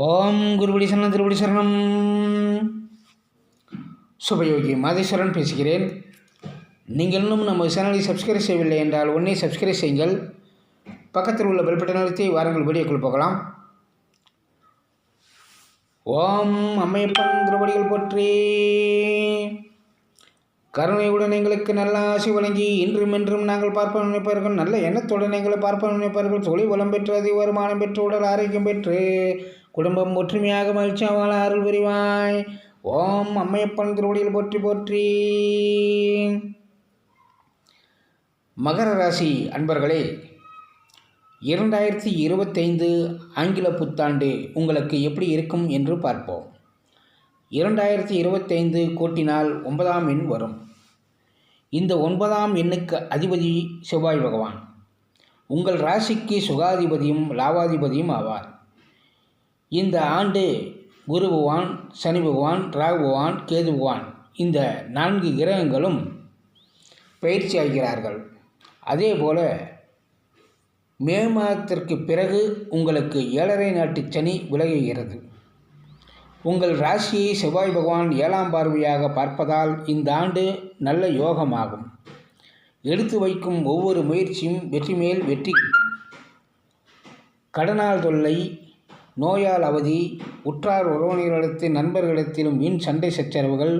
ஓம் குருபடி சரணம் திருபடி சரணம். சுபயோகி மாதேஸ்வரன் பேசுகிறேன். நீங்கள் இன்னும் நம்ம சேனலை சப்ஸ்கிரைப் செய்யவில்லை என்றால் உடனே சப்ஸ்கிரைப் செய்யுங்கள். பக்கத்தில் உள்ள பெல் நிறுத்தி வாரங்கள் வீடியோக்குள் போகலாம். ஓம் அம்மையப்பன் திருவடிகள் போற்றி. கருணையுடன் எங்களுக்கு நல்ல ஆசை வழங்கி இன்றும் என்றும் நாங்கள் பார்ப்ப நினைப்பார்கள் நல்ல எண்ணத்துடன் எங்களை பார்ப்ப நினைப்பார்கள் தொழில் வளம் பெற்று அதிக வருமானம் பெற்று உடல் ஆரோக்கியம் பெற்று குடும்பம் ஒற்றுமையாக மகிழ்ச்சியாக வாழ அருள் புரிவாய். ஓம் அம்மையப்பன் திருவடியில் போற்றி போற்றி. மகர ராசி அன்பர்களே இரண்டாயிரத்தி இருபத்தைந்து ஆங்கில புத்தாண்டு உங்களுக்கு எப்படி இருக்கும் என்று பார்ப்போம். இரண்டாயிரத்தி இருபத்தைந்து கூட்டினால் ஒன்பதாம் எண் வரும். இந்த ஒன்பதாம் எண்ணுக்கு அதிபதி செவ்வாய் பகவான். உங்கள் ராசிக்கு சுகாதிபதியும் லாவாதிபதியும் ஆவார். இந்த ஆண்டு குரு பகவான் சனி பகவான் ராகு பகவான் கேது பகவான் இந்த நான்கு கிரகங்களும் பயிற்சி ஆகிறார்கள். அதே போல் மே மாதத்திற்கு பிறகு உங்களுக்கு ஏழரை நாட்டு சனி விலகுகிறது. உங்கள் ராசியை செவ்வாய் பகவான் ஏழாம் பார்வையாக பார்ப்பதால் இந்த ஆண்டு நல்ல யோகமாகும். எடுத்து வைக்கும் ஒவ்வொரு முயற்சியும் வெற்றி மேல் வெற்றி. கடனால் தொல்லை நோயால் அவதி உற்றார் உறவினர்களிடத்தில் நண்பர்களிடத்திலும் வீண் சண்டை சச்சரவுகள்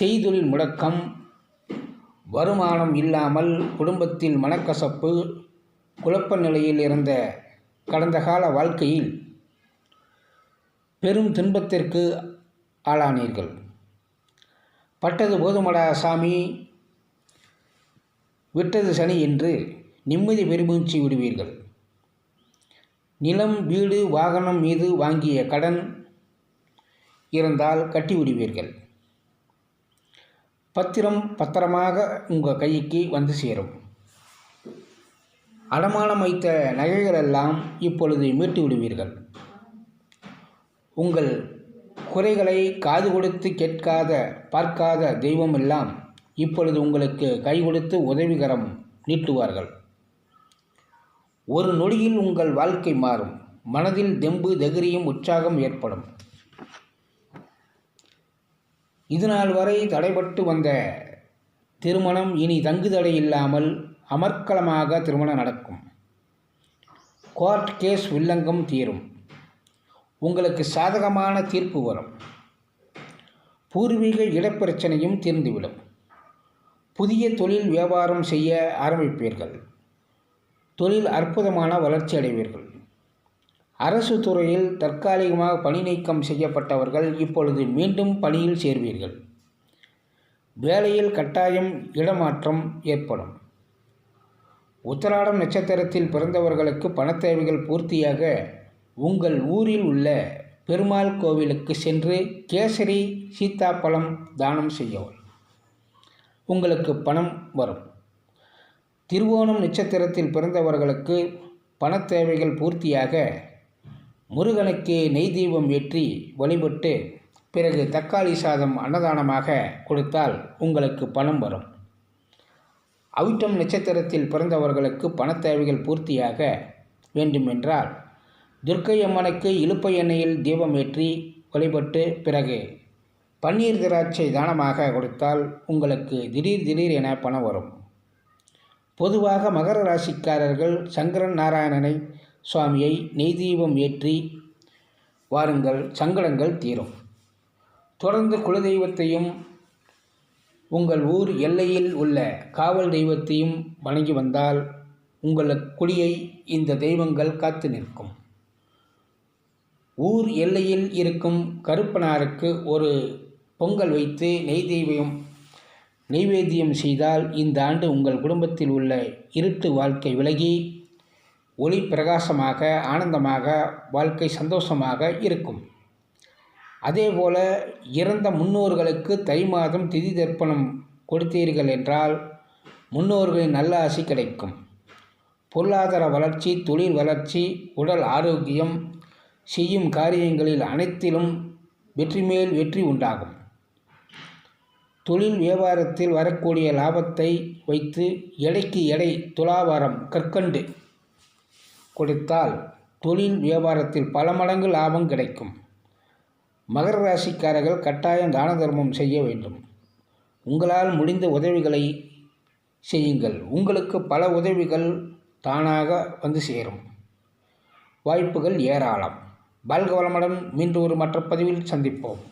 செய்தொழில் முடக்கம் வருமானம் இல்லாமல் குடும்பத்தில் மனக்கசப்பு குழப்ப நிலையில் இருந்த கடந்த கால வாழ்க்கையில் பெரும் துன்பத்திற்கு ஆளானீர்கள். பட்டது போதுமடா சாமி விட்டது சனி என்று நிம்மதி பெருமூச்சு விடுவீர்கள். நிலம் வீடு வாகனம் மீது வாங்கிய கடன் இருந்தால் கட்டி விடுவீர்கள். பத்திரம் பத்திரமாக உங்கள் கைக்கு வந்து சேரும். அடமானம் வைத்த நகைகளெல்லாம் இப்பொழுது மீட்டு விடுவீர்கள். உங்கள் குறைகளை காது கொடுத்து கேட்காத பார்க்காத தெய்வமெல்லாம் இப்பொழுது உங்களுக்கு கை கொடுத்து உதவிகரம் நீட்டுவார்கள். ஒரு நொடியில் உங்கள் வாழ்க்கை மாறும். மனதில் தெம்பு தைரியம் உற்சாகம் ஏற்படும். இதுநாள் வரை தடைபட்டு வந்த திருமணம் இனி தங்குதடை இல்லாமல் அமர்க்கலமாக திருமணம் நடக்கும். கோர்ட் கேஸ் வில்லங்கம் தீரும். உங்களுக்கு சாதகமான தீர்ப்பு வரும். பூர்வீக இடப்பிரச்சனையும் தீர்ந்துவிடும். புதிய தொழில் வியாபாரம் செய்ய ஆரம்பிப்பீர்கள். தொழில் அற்புதமான வளர்ச்சி அடைவீர்கள். அரசு துறையில் தற்காலிகமாக பணி நீக்கம் செய்யப்பட்டவர்கள் இப்பொழுது மீண்டும் பணியில் சேர்வீர்கள். வேலையில் கட்டாயம் இடமாற்றம் ஏற்படும். உத்தராடம் நட்சத்திரத்தில் பிறந்தவர்களுக்கு பணத்தேவைகள் பூர்த்தியாக உங்கள் ஊரில் உள்ள பெருமாள் கோவிலுக்கு சென்று கேசரி சீத்தாப்பழம் தானம் செய்யவும். உங்களுக்கு பணம் வரும். திருவோணம் நட்சத்திரத்தில் பிறந்தவர்களுக்கு பணத்தேவைகள் பூர்த்தியாக முருகனுக்கு நெய் தீபம் ஏற்றி வழிபட்டு பிறகு தக்காளி சாதம் அன்னதானமாக கொடுத்தால் உங்களுக்கு பணம் வரும். அவிட்டம் நட்சத்திரத்தில் பிறந்தவர்களுக்கு பணத்தேவைகள் பூர்த்தியாக வேண்டுமென்றால் துர்க்கை அம்மனுக்கு இழுப்பை எண்ணெயில் தீபம் ஏற்றி வழிபட்டு பிறகு பன்னீர் திராட்சை தானமாக கொடுத்தால் உங்களுக்கு திடீர் திடீர் என பணம் வரும். பொதுவாக மகர ராசிக்காரர்கள் சங்கரன் நாராயணனை சுவாமியை நெய்தீபம் ஏற்றி வாருங்கள் சங்கடங்கள் தீரும். தொடர்ந்து குலதெய்வத்தையும் உங்கள் ஊர் எல்லையில் உள்ள காவல் தெய்வத்தையும் வணங்கி வந்தால் உங்கள் குடியை இந்த தெய்வங்கள் காத்து நிற்கும். ஊர் எல்லையில் இருக்கும் கருப்பனாருக்கு ஒரு பொங்கல் வைத்து நெய் தெய்வம் நெய்வேத்தியம் செய்தால் இந்த ஆண்டு உங்கள் குடும்பத்தில் உள்ள இருட்டு வாழ்க்கை விலகி ஒளி பிரகாசமாக ஆனந்தமாக வாழ்க்கை சந்தோஷமாக இருக்கும். அதேபோல இறந்த முன்னோர்களுக்கு தை மாதம் திதி தர்ப்பணம் கொடுத்தீர்கள் என்றால் முன்னோர்களின் நல்ல ஆசி கிடைக்கும். பொருளாதார வளர்ச்சி தொழில் வளர்ச்சி உடல் ஆரோக்கியம் செய்யும் காரியங்களில் அனைத்திலும் வெற்றி மேல் வெற்றி உண்டாகும். தொழில் வியாபாரத்தில் வரக்கூடிய லாபத்தை வைத்து எடைக்கு எடை துலாவாரம் கற்கண்டு கொடுத்தால் தொழில் வியாபாரத்தில் பல மடங்கு லாபம் கிடைக்கும். மகர ராசிக்காரர்கள் கட்டாயம் தான தர்மம் செய்ய வேண்டும். உங்களால் முடிந்த உதவிகளை செய்யுங்கள். உங்களுக்கு பல உதவிகள் தானாக வந்து சேரும். வாய்ப்புகள் ஏராளம். பால்க வளமுடன் மீண்டும் ஒரு மற்ற பதிவில் சந்திப்போம்.